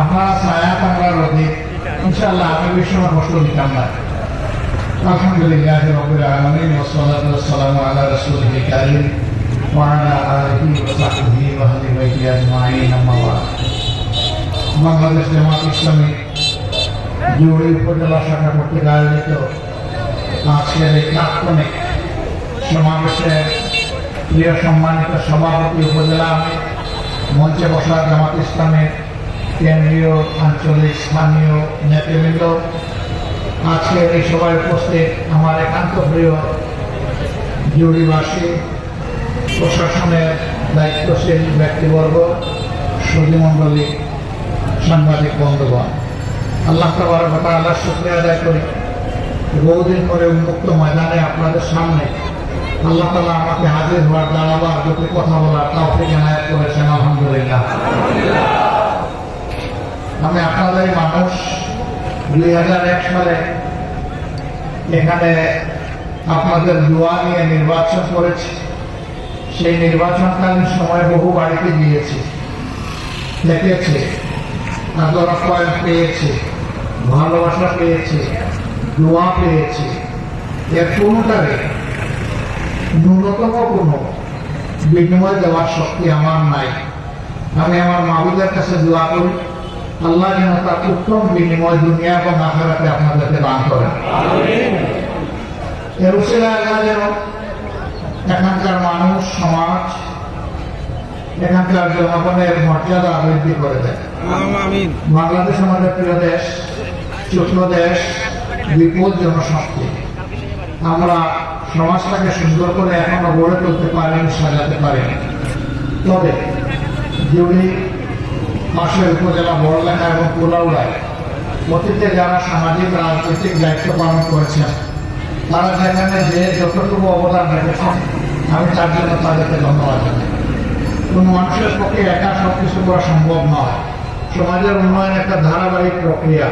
আপনারা ছায়া কামড়ার রোদে ইনশাআল্লাহ আমি সময় কষ্ট দিতাম না আলহামদুলিল্লাহ রবিল আলমিন ওসলাতু ওয়াসসালামু আলা রাসূলিল কারীম ওয়া আলা আলিহি ওয়া সাহবিহি ওয়া আহলি বাইতি আজমাইন। আম্মা বা'দ। বাংলাদেশ জামাত ইসলামী জুড়ি উপজেলা শাখা কর্তৃক আয়োজিত আজকের এই তাৎক্ষণিক সমাবেশে প্রিয় সম্মানিত সভাপতি উপজেলা মঞ্চে বসা জামাত ইসলামের কেন্দ্রীয় আঞ্চলিক স্থানীয় নেতৃবৃন্দ আজকে এই সভায় উপস্থিত আমার একান্ত প্রিয় জুড়িবাসী, প্রশাসনের দায়িত্বশীল ব্যক্তিবর্গ সুধীমণ্ডলী সাংবাদিক বন্ধুগণ। আল্লাহ তাবার কথা আল্লাহ শুক্রিয়া আদায় করি। বহুদিন পরে উন্মুক্ত ময়দানে আপনাদের সামনে আল্লাহ তালা আমাকে হাজির হওয়ার দাঁড়াবার দুটি কথা বলার তাও এনায়ত করেছেন, আলহামদুলিল্লাহ আমি আপনাদের মানুষ দুই হাজার এক সালে এখানে আপনাদের দোয়া নিয়ে নির্বাচন করেছি। সেই নির্বাচনকালীন সময় বহু বাড়িতে গিয়েছি, দেখেছি, আদর আপ্যায়ন পেয়েছি, ভালোবাসা পেয়েছি, দোয়া পেয়েছি। এর কোনোটারে ন্যূনতম কোনো বিনিময় দেওয়ার শক্তি আমার নাই। আমি আমার মাহুদের কাছে দোয়া করি। আল্লাহ যেন তার উত্তম বিনিময় দুনিয়া এবং আখারাতে আপনাদেরকে দান করেন। এর উচিলা আল্লাহ যেন এখানকার মানুষ সমাজ এখানকার জনগণের মর্যাদা বৃদ্ধি করে দেয়। বাংলাদেশ আমাদের প্রিয় দেশ ছোট দেশ বিপুল জনশক্তি। আমরা সমাজটাকে সুন্দর করে এখনও গড়ে তুলতে পারিনি সাজাতে পারিনি তবে যদি পাশের উপজেলা বড়লেখা এবং কুলাউড়ায় অতীতে যারা সামাজিক, রাজনৈতিক দায়িত্ব পালন করেছেন, তারা যেখানে যে যতটুকু অবদান রেখেছেন, আমি তার জন্য তাদেরকে ধন্যবাদ জানাই। কোনো মানুষের পক্ষে একা সব কিছু করা সম্ভব নয়। সমাজের উন্নয়ন একটা ধারাবাহিক প্রক্রিয়া।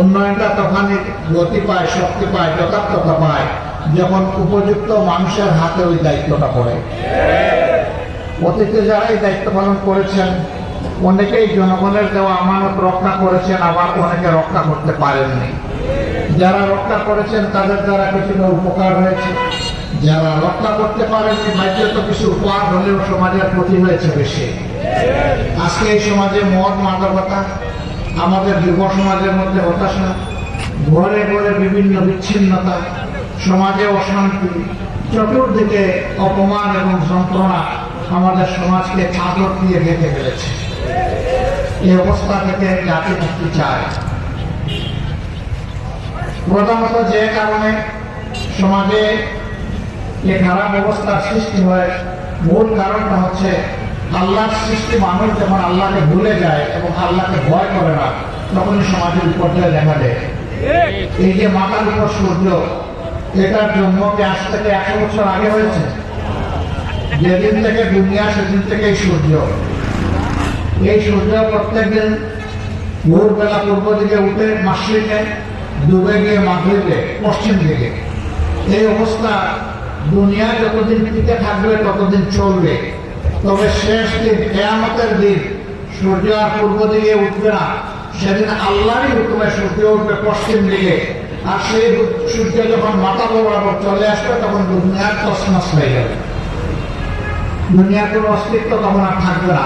উন্নয়নটা তখনই গতি পায়, শক্তি পায়, যথার্থতা পায়, যখন উপযুক্ত মানুষের হাতে ওই দায়িত্বটা পড়ে। অতীতে যারা এই দায়িত্ব পালন করেছেন অনেকেই জনগণের দেওয়া আমানত রক্ষা করেছেন, আবার অনেকে রক্ষা করতে পারেননি। যারা রক্ষা করেছেন, তাদের দ্বারা কিছুটা উপকার হয়েছে। যারা রক্ষা করতে পারেননি বাহ্যত কিছু উপহার হলেও সমাজের ক্ষতি হয়েছে বেশি। আজকে এই সমাজে মদ, মাদকতা, আমাদের যুব সমাজের মধ্যে হতাশা, ঘরে ঘরে বিভিন্ন বিচ্ছিন্নতা, সমাজে অশান্তি, চতুর্দিকে অপমান এবং যন্ত্রণা আমাদের সমাজকে চাদর দিয়ে ঢেকে ফেলেছে। এই অবস্থা থেকে জাতি মুক্তি চায়। প্রধানত যে কারণে সমাজে এই খারাপ অবস্থার সৃষ্টি হয়, মূল কারণটা হচ্ছে আল্লাহর সৃষ্টি মানুষ যখন আল্লাহকে ভুলে যায় এবং আল্লাহকে ভয় করে না, তখনই সমাজের বিপর্যয় দেখা দেয়। এই যে মাথার উপর সূর্য, এটার জন্ম কি আজ থেকে একশো বছর আগে হয়েছে? যেদিন থেকে দুনিয়া, সেদিন থেকেই সূর্য। এই সূর্য প্রত্যেকদিন ভোরবেলা পূর্ব দিকে উঠে মাসিকে ডুবে গিয়ে মাগরিবে, পশ্চিম দিকে। এই অবস্থা দুনিয়া যতদিন টিকে থাকবে, ততদিন চলবে। তবে শেষ দিন, কেয়ামতের দিন, সূর্য আর পূর্ব দিকে উঠবে না। সেদিন আল্লাহরই হুকুমে সূর্য উঠবে পশ্চিম দিকে। আর সেই সূর্য যখন মাথা বরাবর চলে আসবে, তখন দুনিয়ার তসমস হয়ে যাবে। দুনিয়ার কোনো অস্তিত্ব তখন আর থাকবে না।